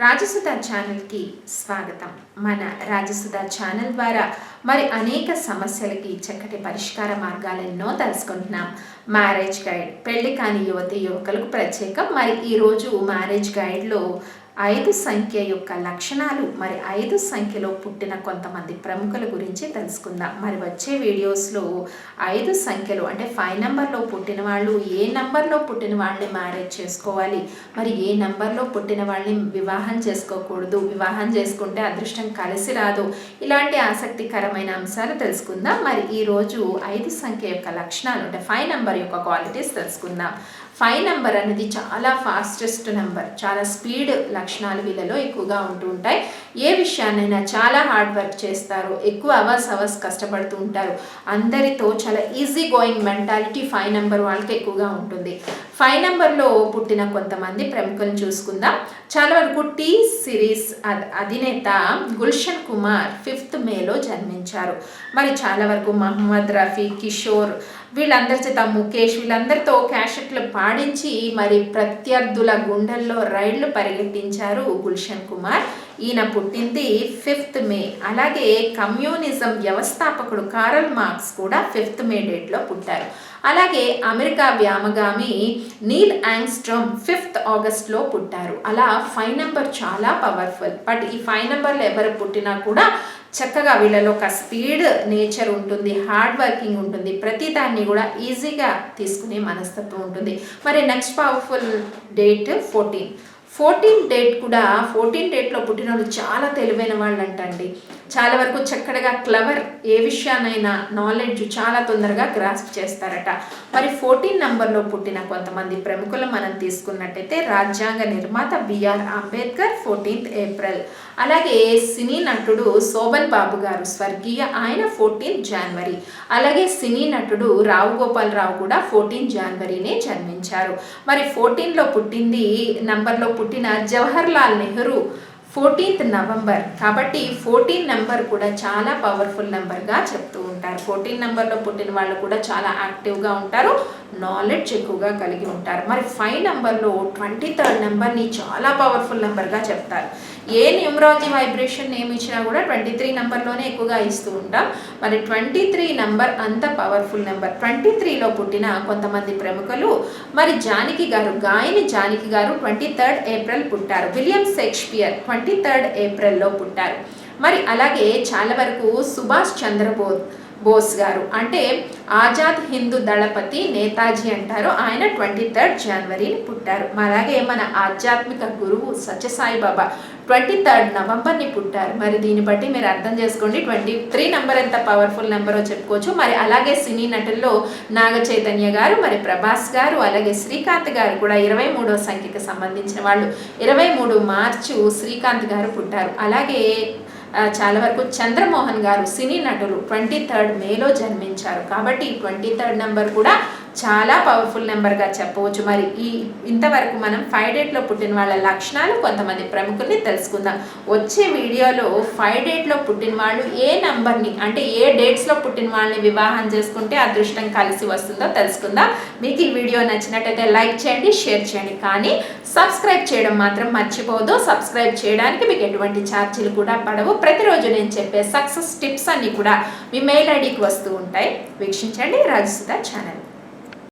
రాజసుధ ఛానల్కి స్వాగతం. మన రాజసుధ ఛానల్ ద్వారా మరి అనేక సమస్యలకి చక్కటి పరిష్కార మార్గాలు ఎన్నో తెలుసుకుంటున్నాం. మ్యారేజ్ గైడ్ పెళ్ళి కాని యువతి యువకులకు ప్రత్యేకం. మరి ఈరోజు మ్యారేజ్ గైడ్లో ఐదు సంఖ్య యొక్క లక్షణాలు మరి ఐదు సంఖ్యలో పుట్టిన కొంతమంది ప్రముఖుల గురించి తెలుసుకుందాం. మరి వచ్చే వీడియోస్లో ఐదు సంఖ్యలు అంటే ఫైవ్ నెంబర్లో పుట్టిన వాళ్ళు ఏ నెంబర్లో పుట్టిన వాళ్ళని మ్యారేజ్ చేసుకోవాలి? మరి ఏ నెంబర్లో పుట్టిన వాళ్ళని వివాహం చేసుకోకూడదు? వివాహం చేసుకుంటే అదృష్టం కలిసి రాదు? ఇలాంటి ఆసక్తికరమైన అంశాలు తెలుసుకుందాం. మరి ఈరోజు ఐదు సంఖ్య యొక్క లక్షణాలు అంటే ఫైవ్ నెంబర్ యొక్క క్వాలిటీస్ తెలుసుకుందాం. ఫైవ్ నెంబర్ అనేది చాలా ఫాస్టెస్ట్ నెంబర్. చాలా స్పీడ్ లక్షణాలు వీళ్ళలో ఎక్కువగా ఉంటూ ఉంటాయి. ఏ విషయాన్నైనా చాలా హార్డ్ వర్క్ చేస్తారు. ఎక్కువ అవర్స్ అవర్స్ కష్టపడుతూ ఉంటారు. అందరితో చాలా easy going mentality five number వాళ్ళకి ఎక్కువగా ఉంటుంది. ఫైవ్ నెంబర్లో పుట్టిన కొంతమంది ప్రముఖులను చూసుకుందాం. చాలా వరకు టీ సిరీస్ అధినేత గుల్షన్ కుమార్ ఫిఫ్త్ మేలో జన్మించారు. మరి చాలా వరకు మహమ్మద్ రఫీ కిషోర్ వీళ్ళందరి చేత ముఖేష్ వీళ్ళందరితో క్యాషెట్లు ఆడించి మరి ప్రత్యర్థుల గుండెల్లో రైళ్ళు పరిగెట్టించారు గుల్షన్ కుమార్. ఈయన పుట్టింది ఫిఫ్త్ మే. అలాగే కమ్యూనిజం వ్యవస్థాపకుడు కారల్ మార్క్స్ కూడా ఫిఫ్త్ మే డేట్లో పుట్టారు. అలాగే అమెరికా వ్యామగామి నీల్ యాంగ్స్ట్రోమ్ ఫిఫ్త్ ఆగస్ట్లో పుట్టారు. అలా ఫైవ్ నెంబర్ చాలా పవర్ఫుల్. బట్ ఈ ఫైవ్ నెంబర్లు ఎవరు పుట్టినా కూడా చక్కగా వీళ్ళలో ఒక స్పీడ్ నేచర్ ఉంటుంది హార్డ్ వర్కింగ్ ఉంటుంది. ప్రతి దాన్ని కూడా ఈజీగా తీసుకునే మనస్తత్వం ఉంటుంది. మరి next powerful date fourteen. Fourteen date కూడా ఫోర్టీన్ డేట్లో పుట్టిన వాళ్ళు చాలా తెలివైన వాళ్ళు అంటండి చాలా వరకు చక్కగా క్లవర్ ఏ విషయానైనా నాలెడ్జ్ చాలా తొందరగా గ్రాస్ప్ చేస్తారట. మరి ఫోర్టీన్ నంబర్లో పుట్టిన కొంతమంది ప్రముఖులు మనం తీసుకున్నట్టయితే రాజ్యాంగ నిర్మాత బిఆర్ అంబేద్కర్ ఫోర్టీన్త్ ఏప్రిల్. అలాగే సినీ నటుడు శోభన్ బాబు గారు స్వర్గీయ ఆయన ఫోర్టీన్ జనవరి. అలాగే సినీ నటుడు రావు గోపాల్ రావు కూడా ఫోర్టీన్ జనవరినే జన్మించారు. మరి ఫోర్టీన్లో పుట్టింది నంబర్లో పుట్టిన జవహర్ లాల్ నెహ్రూ ఫోర్టీన్త్ నవంబర్. కాబట్టి ఫోర్టీన్ నెంబర్ కూడా చాలా పవర్ఫుల్ నెంబర్గా చెప్తూ ఉంటారు. ఫోర్టీన్ నెంబర్లో పుట్టిన వాళ్ళు కూడా చాలా యాక్టివ్గా ఉంటారు. నాలెడ్జ్ ఎక్కువగా కలిగి ఉంటారు. మరి ఫైవ్ నెంబర్లో ట్వంటీ థర్డ్ నెంబర్ని చాలా పవర్ఫుల్ నెంబర్గా చెప్తారు. ఏ న్యూమరాలజీ వైబ్రేషన్ నేమ్ ఇచ్చినా కూడా ట్వంటీ త్రీ నెంబర్లోనే ఎక్కువగా ఇస్తూ ఉంటాం. మరి ట్వంటీ త్రీ నెంబర్ అంత పవర్ఫుల్ నెంబర్ ట్వంటీ త్రీలో పుట్టిన కొంతమంది ప్రముఖులు మరి జానకి గారు గాయని జానకి గారు ట్వంటీ థర్డ్ ఏప్రిల్ పుట్టారు. విలియం షేక్స్పియర్ ట్వంటీ థర్డ్ ఏప్రిల్లో పుట్టారు. మరి అలాగే చాలా వరకు సుభాష్ చంద్రబోస్ బోస్ గారు. అంటే ఆజాద్ హిందూ దళపతి నేతాజీ అంటారు. ఆయన ట్వంటీ థర్డ్ జనవరిని పుట్టారు. అలాగే మన ఆధ్యాత్మిక గురువు సత్యసాయిబాబా ట్వంటీ థర్డ్ నవంబర్ని పుట్టారు. మరి దీన్ని బట్టి మీరు అర్థం చేసుకోండి. ట్వంటీ త్రీ నెంబర్ ఎంత పవర్ఫుల్ నెంబరో చెప్పుకోవచ్చు. మరి అలాగే సినీ నటుల్లో నాగ చైతన్య గారు మరి ప్రభాస్ గారు అలాగే శ్రీకాంత్ గారు కూడా ఇరవై మూడో సంఖ్యకు సంబంధించిన వాళ్ళు. ఇరవై మూడు మార్చు శ్రీకాంత్ గారు పుట్టారు. అలాగే చాలా వరకు చంద్రమోహన్ గారు సినీ నటులు ట్వంటీ థర్డ్ మేలో జన్మించారు. కాబట్టి ట్వంటీ థర్డ్ నెంబర్ కూడా చాలా పవర్ఫుల్ నెంబర్గా చెప్పవచ్చు. మరి ఈ ఇంతవరకు మనం ఫైవ్ డేట్లో పుట్టిన వాళ్ళ లక్షణాలు కొంతమంది ప్రముఖుల్ని తెలుసుకుందాం. వచ్చే వీడియోలో ఫైవ్ డేట్లో పుట్టిన వాళ్ళు ఏ నెంబర్ని అంటే ఏ డేట్స్లో పుట్టిన వాళ్ళని వివాహం చేసుకుంటే అదృష్టం కలిసి వస్తుందో తెలుసుకుందాం. మీకు ఈ వీడియో నచ్చినట్టయితే లైక్ చేయండి షేర్ చేయండి. కానీ సబ్స్క్రైబ్ చేయడం మాత్రం మర్చిపోదు సబ్స్క్రైబ్ చేయడానికి మీకు ఎటువంటి ఛార్జీలు కూడా పడవు. ప్రతిరోజు నేను చెప్పే సక్సెస్ టిప్స్ అన్నీ కూడా మీ మెయిల్ ఐడికి వస్తూ ఉంటాయి. వీక్షించండి రాజసుధ ఛానల్